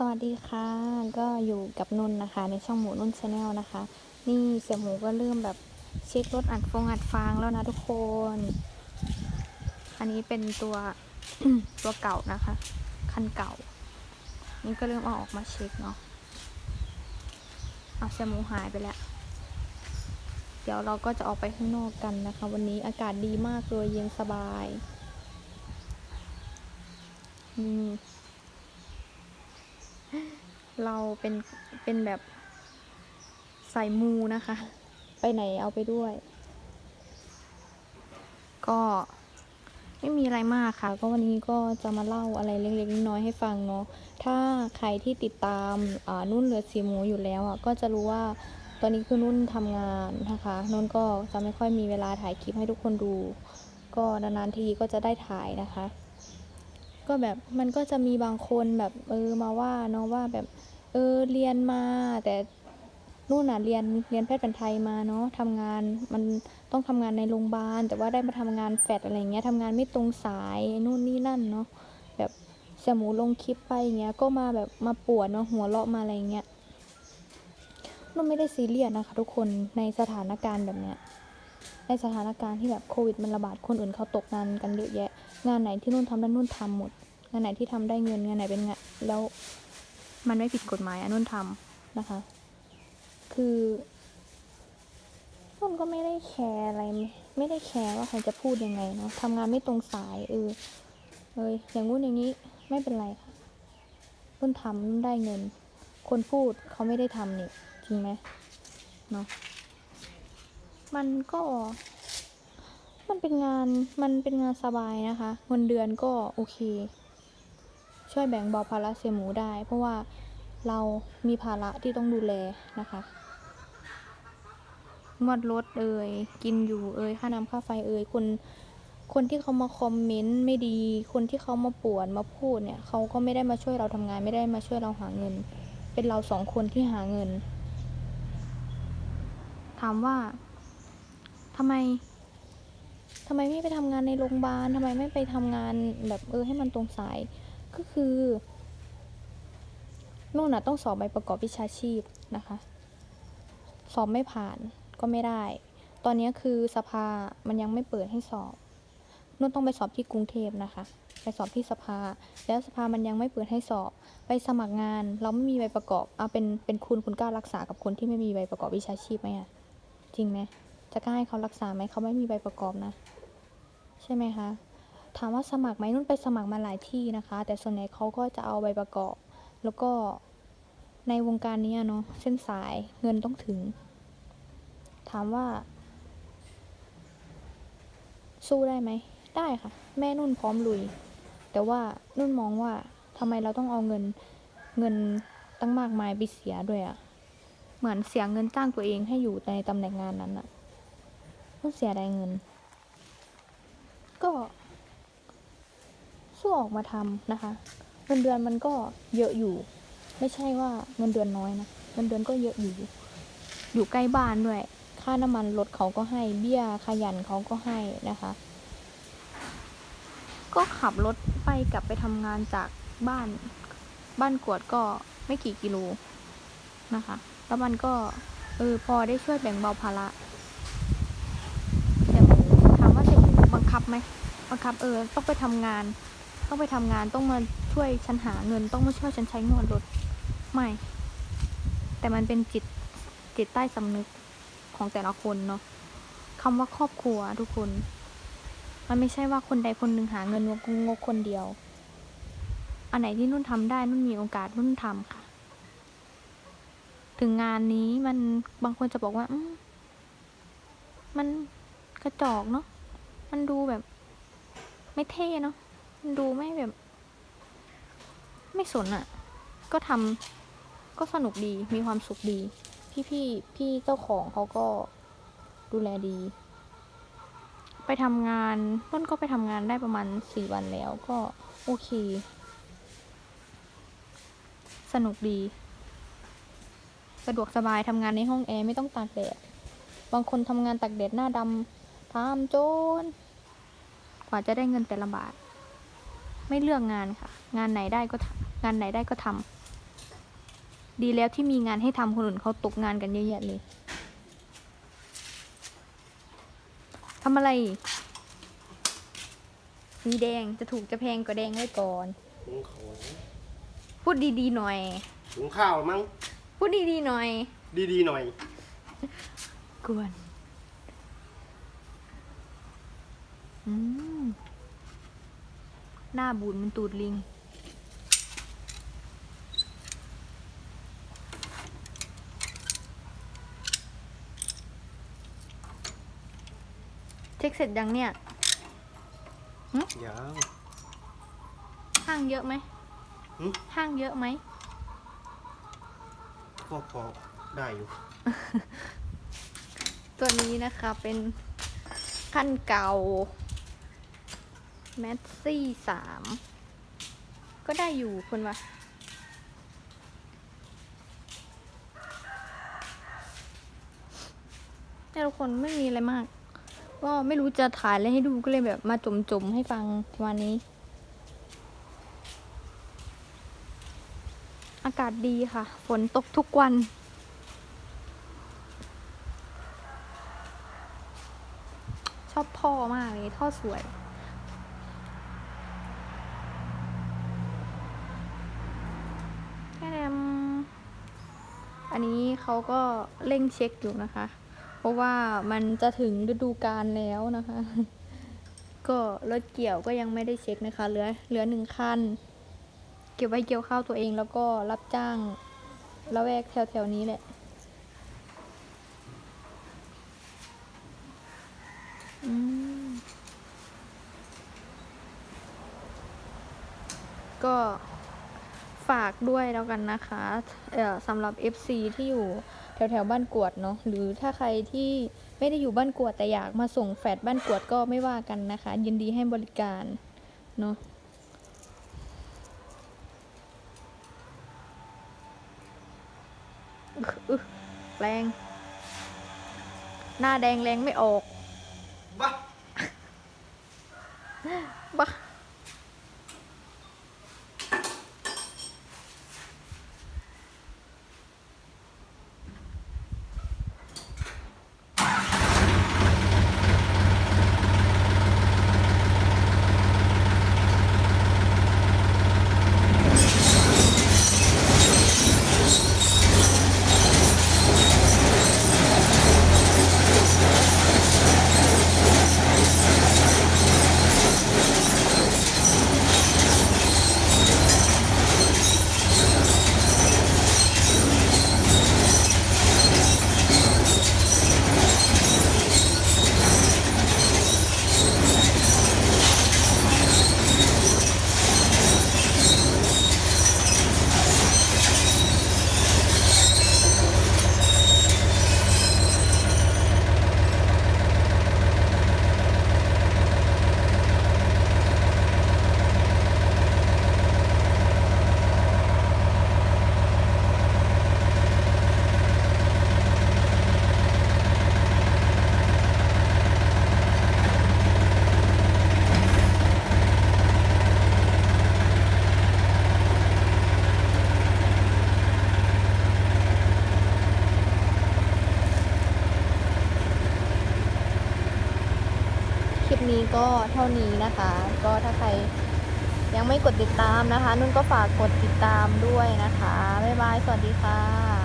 สวัสดีค่ะ ก็อยู่กับนุ่นนะคะ ในช่องหมูนุ่นชาแนลนะคะ นี่เสี่ยหมูก็เริ่มแบบเช็ครถอัดฟงอัดฟางแล้วนะทุกคน อันนี้เป็นตัวตัวเก่านะคะ คันเก่า นี่ก็เริ่มเอาออกมาเช็คเนาะเอาเสี่ยหมูหายไปแล้ว เดี๋ยวเราก็จะออกไปข้างนอกกันนะคะ วันนี้อากาศดีมากเลยเย็นสบายนี่ เราเป็นเป็นแบบใสายมูนะคะ ไปไหนเอาไปด้วย ก็ไม่มีอะไรมากค่ะ ก็วันนี้ก็จะมาเล่าอะไรเล็กๆน้อยๆให้ฟังเนาะถ้าใครที่ติดตามอ่านุ่นเหลือสีหมูอยู่แล้วอะก็จะรู้ว่าตอนนี้คือนุ่นทำงานนะคะนุ่นก็จะไม่ค่อยมีเวลาถ่ายคลิปให้ทุกคนดู ก็นานๆทีก็จะได้ถ่ายนะคะ ก็แบบมันก็จะมีบางคนแบบเออมาว่าเนาะว่าแบบเออเรียนมาแต่นู่นน่ะเรียนเรียนแพทย์แผนไทยมาเนาะทำงานมันต้องทำงานในโรงพยาบาล แต่ว่าได้มาทำงานแฟดอะไรเงี้ยทำงานไม่ตรงสายนู่นนี่นั่นเนาะแบบเสมูลงคลิปไปเงี้ยก็มาแบบมาปวดเนาะหัวเราะมาอะไรเงี้ยนุ่นไม่ได้ซีเรียสนะคะทุกคนในสถานการณ์แบบเนี้ย ในสถานการณ์ที่แบบโควิดมันระบาดคนอื่นเขาตกงานกันเยอะแยะ งานไหนที่นุ่นทำได้นุ่นทำหมด งานไหนที่ทำได้เงินงานไหนเป็นงานแล้วมันไม่ผิดกฎหมายอนุ่นทำนะคะ คือนุ่นก็ไม่ได้แคร์อะไร ไม่ได้แคร์ว่าใครจะพูดยังไงเนาะทำงานไม่ตรงสายเออเอยอย่างงู้นอย่างนี้ไม่เป็นไรค่ะนุ่นทำนุ่นได้เงิน คนพูดเขาไม่ได้ทำนี่จริงไหมเนาะ มันก็มันเป็นงานมันเป็นงานสบายนะคะเงินเดือนก็โอเค ช่วยแบ่งเบาภาระเสียหมูได้ เพราะว่าเรามีภาระที่ต้องดูแลนะคะงวดรถเอ่ยกินอยู่เอ่ยค่าน้ำค่าไฟเอ่ยคนคนที่เขามาคอมเมนต์ไม่ดี คนที่เขามาป่วนมาพูดเนี่ยเขาก็ไม่ได้มาช่วยเราทำงานไม่ได้มาช่วยเราหาเงิน เป็นเราสองคนที่หาเงิน ถามว่า ทำไมทำไมไม่ไปทำงานในโรงพยาบาลทำไมไม่ไปทำงานแบบเออให้มันตรงสาย ก็คือนู่นน่ะต้องสอบใบประกอบวิชาชีพนะคะ สอบไม่ผ่านก็ไม่ได้ ตอนนี้คือสภามันยังไม่เปิดให้สอบนุ่นต้องไปสอบที่กรุงเทพนะคะ ไปสอบที่สภา แล้วสภามันยังไม่เปิดให้สอบ ไปสมัครงาน เราไม่มีใบประกอบเอาเป็นเป็นคุณคุณกล้ารักษากับคนที่ไม่มีใบประกอบวิชาชีพไหมอะจริงไหม จะกล้าให้เขารักษาไหมเขาไม่มีใบประกอบนะ ใช่ไหมคะถามว่าสมัครไหมนุ่นไปสมัครมาหลายที่นะคะ แต่ส่วนใหญ่เขาก็จะเอาใบประกอบ แล้วก็ในวงการนี้เนาะเส้นสายเงินต้องถึง ถามว่า สู้ได้ไหมได้ค่ะ แม่นุ่นพร้อมลุย แต่ว่านุ่นมองว่าทำไมเราต้องเอาเงินเงินตั้งมากมายไปเสียด้วยอะเหมือนเสียเงินจ้างตัวเองให้อยู่ในตำแหน่งงานนั้นอะ นุ่นเสียดายเงิน ก็สู้ออกมาทำนะคะ เงินเดือนมันก็เยอะอยู่ ไม่ใช่ว่าเงินเดือนน้อยนะเงินเดือนก็เยอะอยู่ อยู่ใกล้บ้านด้วย ค่าน้ำมันรถเขาก็ให้เบี้ยขยันเขาก็ให้นะคะ ก็ขับรถไปกลับไปทำงานจากบ้านบ้านกวดก็ไม่กี่กิโลนะคะ แล้วมันก็เออพอได้ช่วยแบ่งเบาภาระเสี่ยหมูถามว่าเสี่ยหมูบังคับ ไหมบังคับเออต้องไปทำงาน ต้องไปทำงานต้องมาช่วยฉันหาเงิน ต้องมาช่วยฉันใช้งวดรถไม่ แต่มันเป็นจิตจิตใต้สำนึกของแต่ละคนเนาะคำว่าครอบครัวทุกคน มันไม่ใช่ว่าคนใดคนหนึ่งหาเงินงกงกคนเดียว อันไหนที่นุ่นทำได้นุ่นมีโอกาสนุ่นทำค่ะ ถึงงานนี้มันบางคนจะบอกว่ามันกระจอกเนาะ มันดูแบบ ไม่เท่เนาะมันดูไม่แบบ ไม่สนอะ่ะ ก็ทำก็สนุกดีมีความสุขดี พี่พี่พี่เจ้าของเขาก็ดูแลดี ไปทำงานต้นก็ไปทำงานได้ประมาณสี่วันแล้วก็โอเค สนุกดี สะดวกสบายทำงานในห้องแอร์ไม่ต้องตากแดดบางคนทำงานตากแดดหน้าดำ ทำจน กว่าจะได้เงินแต่ละบาท ไม่เลือกงานค่ะ งานไหนได้ก็ทำงานไหนได้ก็ทดีแล้วที่มีงานให้ทำคนอื่นเขาตกงานกันเยอะแยะเลยทำอะไรสีแดงจะถูกจะแพงก็แดงไว้ก่อนหุงข้าวพูดดีๆหน่อยหุงข้าวมั้ง พูดดีๆหน่อย ดีๆหน่อย กวน หน้าบูดมันตูดลิง เช็คเสร็จยังเนี่ยยังห้างเยอะไหมหึห้างเยอะไหมก็พอได้อยู่ ตัวนี้นะคะเป็นขั้นเก่า แมสซี่สามก็ได้อยู่คนวะเนี่ยทุกคนไม่มีอะไรมาก ก็ไม่รู้จะถ่ายอะไรให้ดูก็เลยแบบมาจมๆให้ฟังวันนี้ อากาศดีค่ะ ฝนตกทุกวันชอบท่อมากเลยท่อสวย แค่ม อันนี้เขาก็เร่งเช็คอยู่นะคะ เพราะว่ามันจะถึงฤดูกาลแล้วนะคะ ก็รถเกี่ยวก็ยังไม่ได้เช็คนะคะ เหลือเหลือหนึ่งคัน เก็บไว้เกี่ยวข้าวตัวเองแล้วก็รับจ้างละแวกแถวๆนี้แหละอืมก็ ฝากด้วยแล้วกันนะคะเอ่อสำหรับ FC ที่อยู่แถวแถวๆบ้านกวดเนาะหรือถ้าใครที่ไม่ได้อยู่บ้านกวดแต่อยากมาส่งแฟดบ้านกวดก็ไม่ว่ากันนะคะ ยินดีให้บริการเนาะอึ๊ะอึ๊ะแรง หน้าแดงแรงไม่ออกบ้าบ้า นี้ก็เท่านี้นะคะ ก็ถ้าใครยังไม่กดติดตามนะคะ นุ่นก็ฝากกดติดตามด้วยนะคะ บ๊ายบาย สวัสดีค่ะ